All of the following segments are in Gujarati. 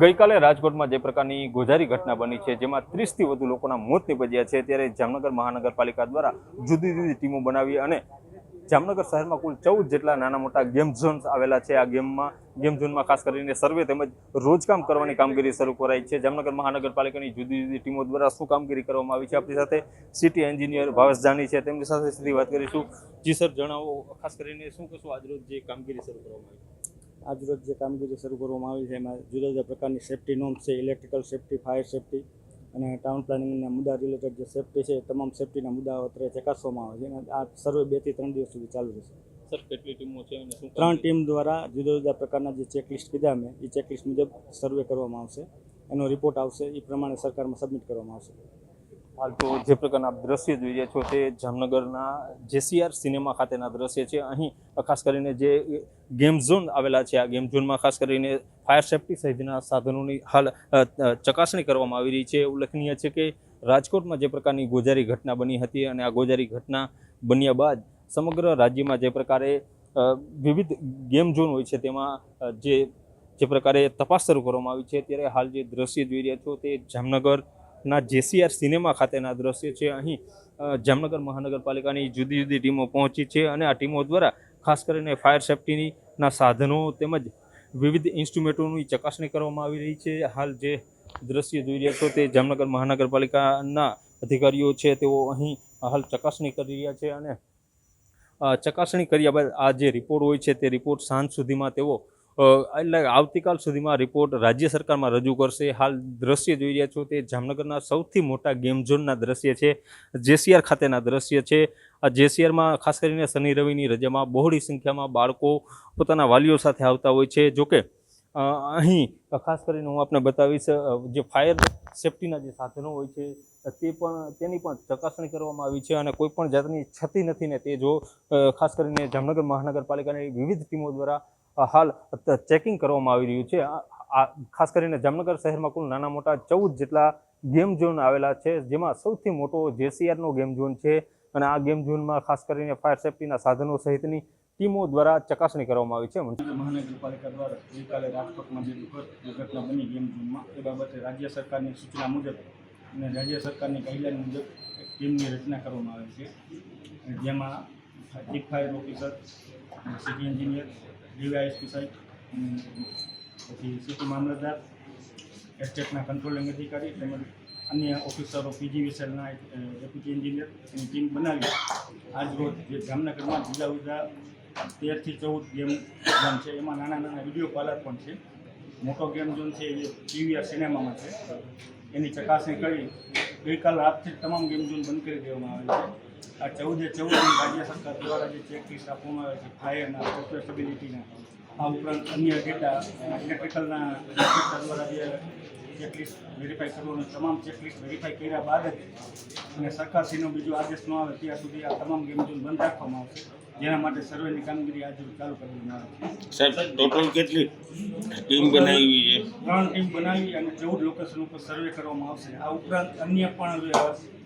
ગઈકાલે રાજકોટમાં જે પ્રકારની ગોઝારી ઘટના બની છે, જેમાં ત્રીસથી વધુ લોકોના મોત નીપજ્યા છે, ત્યારે જામનગર મહાનગરપાલિકા દ્વારા જુદી જુદી ટીમો બનાવી અને જામનગર શહેરમાં કુલ ચૌદ જેટલા નાના મોટા ગેમ ઝોન્સ આવેલા છે. આ ગેમમાં, ગેમ ઝોનમાં ખાસ કરીને સર્વે તેમજ રોજકામ કરવાની કામગીરી શરૂ કરાઈ છે. જામનગર મહાનગરપાલિકાની જુદી જુદી ટીમો દ્વારા શું કામગીરી કરવામાં આવી છે આપણી સાથે સિટી એન્જિનિયર ભાવેશ જાની છે. તેમની સાથે સીધી વાત કરીશું. જી સર, જણાવો, ખાસ કરીને શું કશું આજરોજ જે કામગીરી શરૂ કરવામાં આવી? આજરોજ જે કામગીરી શરૂ કરવામાં આવી છે એમાં જુદા જુદા પ્રકારની સેફ્ટી નોમ્સ છે ઇલેક્ટ્રિકલ સેફ્ટી ફાયર સેફ્ટી અને ટાઉન પ્લાનિંગના મુદ્દા રિલેટેડ જે સેફ્ટી છે તમામ સેફ્ટીના મુદ્દાઓ અત્યારે ચકાસવામાં આવે છે. અને આ સર્વે બેથી ત્રણ દિવસ સુધી ચાલુ રહેશે. સર કેટલી ટીમો છે અને શું ત્રણ ટીમ દ્વારા જુદા જુદા પ્રકારના જે ચેકલિસ્ટ કીધા મેં એ ચેકલિસ્ટ મુજબ સર્વે કરવામાં આવશે. એનો રિપોર્ટ આવશે એ પ્રમાણે સરકારમાં સબમિટ કરવામાં આવશે. હાલ તો જે પ્રકારના દ્રશ્ય જોઈ રહ્યા છો તે જામનગરના જેસીઆર સિનેમા ખાતેના દ્રશ્ય છે. અહીં ખાસ કરીને જે ગેમ ઝોન આવેલા છે, આ ગેમ ઝોનમાં ખાસ કરીને ફાયર સેફ્ટી સહિતના સાધનોની હાલ ચકાસણી કરવામાં આવી રહી છે. ઉલ્લેખનીય છે કે રાજકોટમાં જે પ્રકારની ગોજારી ઘટના બની હતી અને આ ગોજારી ઘટના બન્યા બાદ સમગ્ર રાજ્યમાં જે પ્રકારે વિવિધ ગેમ ઝોન હોય છે તેમાં જે જે પ્રકારે તપાસ શરૂ કરવામાં આવી છે. ત્યારે હાલ જે દ્રશ્ય જોઈ રહ્યા છો તે જામનગર ના, જેસીઆર સિનેમા ખાતેના દ્રશ્ય છે. અહીં જામનગર મહાનગરપાલિકાની જુદી જુદી ટીમો પહોંચી છે અને આ ટીમો દ્વારા ખાસ કરીને ફાયર સેફ્ટીની સાધનો તેમજ વિવિધ ઇન્સ્ટ્રુમેન્ટોની ચકાસણી કરવામાં આવી રહી છે. હાલ જે દ્રશ્ય જોઈ રહ્યા છો તે જામનગર મહાનગરપાલિકાના અધિકારીઓ છે. તેઓ અહીં હાલ ચકાસણી કરી રહ્યા છે અને ચકાસણી કર્યા બાદ આ જે રિપોર્ટ હોય છે તે રિપોર્ટ સાંજ સુધીમાં તેઓ એટલે આવતીકાલ સુધીમાં રિપોર્ટ રાજ્ય સરકારમાં રજૂ કરશે. હાલ દ્રશ્ય જોઈ રહ્યા છો તે જામનગરના સૌથી મોટા ગેમ ઝોનના દ્રશ્ય છે. જેસીઆર ખાતેના દ્રશ્ય છે. આ જેસીઆરમાં ખાસ કરીને શનિ રવિની રજામાં બહોળી સંખ્યામાં બાળકો પોતાના વાલીઓ સાથે આવતા હોય છે. જોકે અહીં ખાસ કરીને હું આપને બતાવીશ જે ફાયર સેફટીના જે સાધનો હોય છે, તે પણ, તેની પણ ચકાસણી કરવામાં આવી છે અને કોઈ પણ જાતની છતી નથી ને તે જો ખાસ કરીને જામનગર મહાનગરપાલિકાની વિવિધ ટીમો દ્વારા હાલ ચેકિંગ કરવામાં આવી રહ્યું છે. આ ખાસ કરીને જામનગર શહેરમાં કુલ નાના મોટા ચૌદ જેટલા ગેમ ઝોન આવેલા છે, જેમાં સૌથી મોટો જેસીઆરનો ગેમ ઝોન છે અને આ ગેમ ઝોનમાં ખાસ કરીને ફાયર સેફ્ટીના સાધનો સહિતની ટીમો દ્વારા ચકાસણી કરવામાં આવી છે. મહાનગરપાલિકા દ્વારા ગઈકાલે રાજકોટમાં જે દુર્ઘટના બની ગેમ ઝોનમાં એ બાબતે રાજ્ય સરકારની સૂચના મુજબ અને રાજ્ય સરકારની ગાઈડલાઈન મુજબ એક ટીમની રચના કરવામાં આવી છે. જેમાં chief fire officer city engineer DYSP સાહેબ અને પછી સિટી મામલતદાર, એસ્ટેટના કંટ્રોલિંગ અધિકારી તેમજ અન્ય ઓફિસરો, પીજી વિસેલના ડેપ્યુટી એન્જિનિયર એની ટીમ બનાવી. આજરોજ જે જામનગરમાં જુદા જુદા તેરથી ચૌદ ગેમ ઝોન છે. એમાં નાના નાના વીડિયો પાર્લર પણ છે. મોટો ગેમ ઝોન છે એ પીવીઆર સિનેમામાં છે. એની ચકાસણી કરી ગઈકાલ રાતથી તમામ ગેમ ઝોન બંધ કરી દેવામાં આવે છે. આ ચૌદે ચૌદ રાજ્ય સરકાર દ્વારા જે ચેકલિસ્ટ આપવામાં આવે છે ફાયરના સોફ્ટવેર આ ઉપરાંત અન્ય ડેટા ઇલેક્ટ્રિકલના ઇન્સ્પેક્ટર દ્વારા જે ચેકલિસ્ટ વેરીફાઈ કરવાનું, તમામ ચેકલિસ્ટ વેરીફાઈ કર્યા બાદ જ અને સરકારશ્રીનો બીજો આદેશ ન આવે ત્યાં સુધી આ તમામ ગેમ ઝોન બંધ રાખવામાં આવશે. જેના માટે સર્વેની કામગીરી આજે ચાલુ કરવામાં આવે છે. સાહેબ ટોટલ કેટલી? ટીમ બનાવી છે. ત્રણ ટીમ બનાવી અને ચૌદ લોકેશન ઉપર સર્વે કરવામાં આવશે. આ ઉપરાંત અન્ય પણ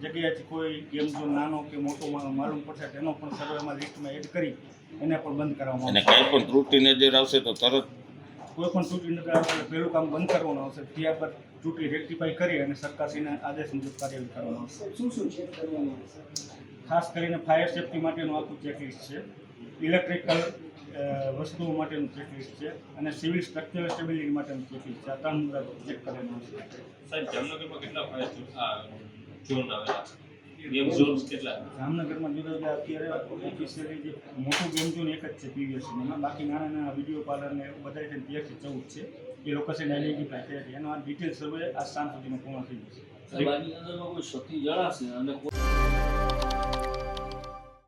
જગ્યાએથી કોઈ ગેમ ઝોન નાનો કે મોટો માલુમ પડશે તેનો પણ સર્વેમાં લિસ્ટમાં એડ કરી એને પણ બંધ કરવામાં અને કાંઈ પણ ત્રુટિ નજર આવશે તો તરત કોઈ પણ ત્રુટિ નજર આવશે પહેલું કામ બંધ કરવાનું આવશે. ત્યાં પર ત્રુટિ રેક્ટિફાઈ કરી અને સરકારશ્રીના આદેશ મુજબ કાર્યવાહી કરવામાં આવશે. શું શું છે ખાસ કરીને ફાયર સેફ્ટી માટેનું આખું ચેકલિસ્ટ છે. ઇલેક્ટ્રિકલ વસ્તુઓ માટેનું ચેકલિસ્ટ છે અને સિવિલ સ્ટ્રક્ચરલ સ્ટેબિલિટી માટેનું ચેકલિસ્ટ છે. આ ત્રણ મુદ્દા ચેક કરવામાં છે. સાહેબ જામનગરમાં કેટલા ઝોન આવેલા જામનગરમાં જુદા જુદા અત્યારે ઓફિસિયલી જે મોટું ગેમ ઝોન એક જ છે પીવીએસસીમાં બાકી નાના નાના વીડિયો પાર્લર ને બધા છે તેરથી ચૌદ છે. એ લોકો છે આઈડેન્ટિફાય થયા છે. એનો આ ડિટેલ સર્વે આ સાંજ સુધીમાં પૂર્ણ થઈ જશે. કોઈ ક્ષતિ જણાશે અને